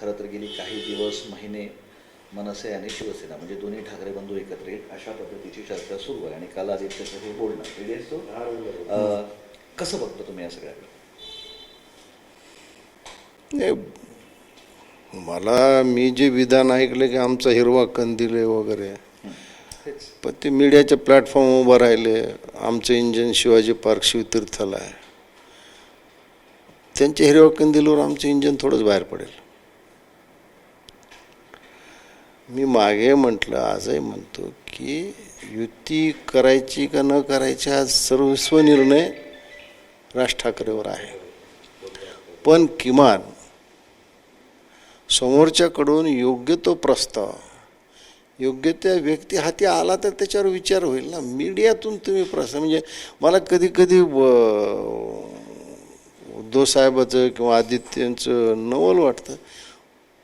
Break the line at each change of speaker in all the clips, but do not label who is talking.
खरं तर गेली काही दिवस महिने मनसे आणि शिवसेना म्हणजे दोन्ही ठाकरे बंधू एकत्र येत अशा पद्धतीची चर्चा सुरू आहे आणि काल आदित्यचं हे बोलणं तो कसं बघतो तुम्ही या सगळ्याकडे?
नाही, मला मी जे विधान ऐकलं की आमचा हिरवा कंदील आहे वगैरे. पण ते मीडियाच्या प्लॅटफॉर्म उभं राहिले आमचं इंजन शिवाजी पार्क शिवतीर्थला आहे. त्यांच्या हिरव्या कंदीलवर आमचं इंजन थोडंच बाहेर पडेल. मी मागे म्हटलं आजही म्हणतो की युती करायची का न करायची हा सर्वस्व निर्णय राज ठाकरेवर आहे. पण किमान समोरच्याकडून योग्य तो प्रस्ताव योग्य त्या व्यक्ती हाती आला तर त्याच्यावर विचार होईल ना. मीडियातून तुम्ही प्रस्ताव म्हणजे मला कधी कधी उद्धव साहेबाचं किंवा आदित्यंचं नवल वाटतं.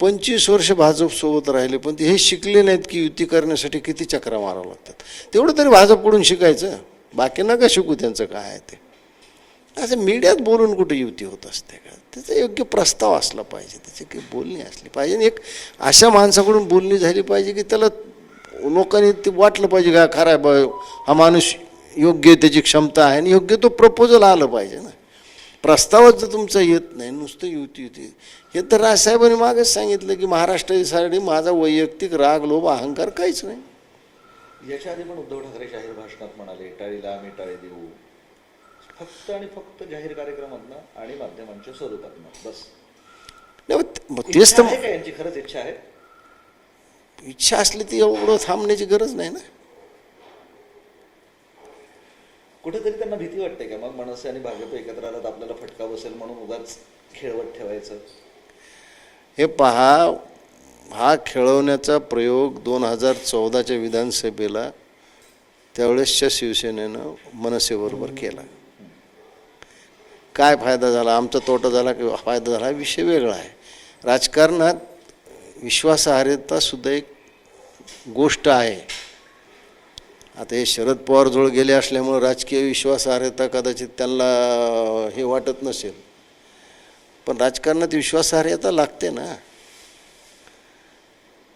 पंचवीस वर्ष भाजपसोबत राहिले पण ते हे शिकले नाहीत की युती करण्यासाठी किती चक्रा मारावं लागतात. तेवढं तरी भाजपकडून शिकायचं. बाकी का शिकू त्यांचं काय आहे ते. असं मीडियात बोलून कुठे युती होत असते का? त्याचा योग्य प्रस्ताव असला पाहिजे त्याची काही बोलणी असली पाहिजे. आणि एक अशा माणसाकडून बोलणी झाली पाहिजे की त्याला लोकांनी ते वाटलं पाहिजे का खरा आहे बा हा माणूस योग्य त्याची क्षमता आहे आणि योग्य तो प्रपोजल आलं पाहिजे ना. प्रस्तावच जर तुमचा येत नाही नुसतं युती युती हे तर राजसाहेबांनी मागच सांगितलं की महाराष्ट्रासाठी माझा वैयक्तिक राग लोभ अहंकार काहीच नाही.
याच्या आधी पण उद्धव ठाकरे जाहीर भाषणात म्हणाले टाळीला आम्ही टाळी देऊ. फक्त आणि फक्त जाहीर कार्यक्रमातनं आणि माध्यमांच्या स्वरूपातनं बस.
नाही, तेच तर
यांची? खरंच इच्छा आहे?
इच्छा असली ती एवढं थांबण्याची गरज नाही ना.
कुठेतरी त्यांना भीती वाटते का? मग मनसे आणि भाजप एकत्र आल्यात आपल्याला फटका बसेल म्हणून उगाच खेळवत ठेवायचं.
हे पहा हा खेळवण्याचा प्रयोग दोन हजार चौदाच्या विधानसभेला त्यावेळेसच्या शिवसेनेनं मनसेबरोबर केला. काय फायदा झाला? आमचा तोटा झाला किंवा फायदा झाला? हा विषय वेगळा आहे. राजकारणात विश्वासार्हतासुद्धा एक गोष्ट आहे. आता हे शरद पवार जवळ गेले असल्यामुळं राजकीय विश्वासार्हता कदाचित त्यांना हे वाटत नसेल. पण राजकारणात विश्वासार्हता लागते ना.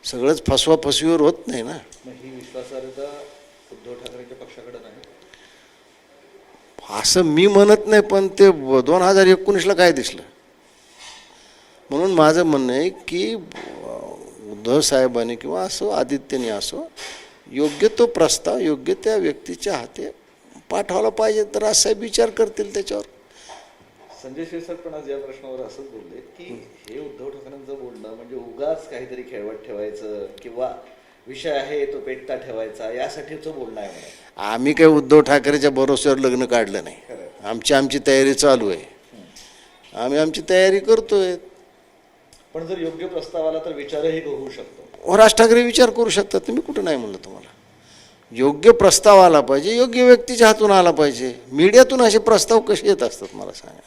सगळंच फसवा फसवीवर होत नाही ना.
ही विश्वासार्हता उद्धव ठाकरेंच्या पक्षाकडे नाही?
असं मी म्हणत नाही पण ते दोन हजार एकोणीसला काय दिसलं? म्हणून माझं म्हणणं आहे की उद्धव साहेबांनी किंवा असो आदित्यने असो योग्य तो प्रस्ताव योग्य त्या व्यक्तीच्या हाती पाठवला पाहिजे तर साहेब विचार करतील त्याच्यावर.
संजय शिरसाट पण आज या प्रश्नावर असंच बोलले की हे उद्धव ठाकरेंचं बोलणं म्हणजे उगाच काहीतरी खेळवत ठेवायचं किंवा विषय आहे तो पेटता ठेवायचा यासाठीचं बोलणं आहे
आम्ही काही उद्धव ठाकरेच्या भरोश्यावर लग्न काढलं नाही. आमची आमची तयारी चालू आहे. आम्ही आमची तयारी करतोय.
पण जर योग्य प्रस्ताव आला तर विचारही होऊ शकतो.
हो, राज ठाकरे विचार करू शकतात. तुम्ही कुठं नाही म्हणलं तुम्हाला? योग्य प्रस्ताव आला पाहिजे योग्य व्यक्तीच्या हातून आला पाहिजे. मीडियातून असे प्रस्ताव कसे येत असतात मला सांगा.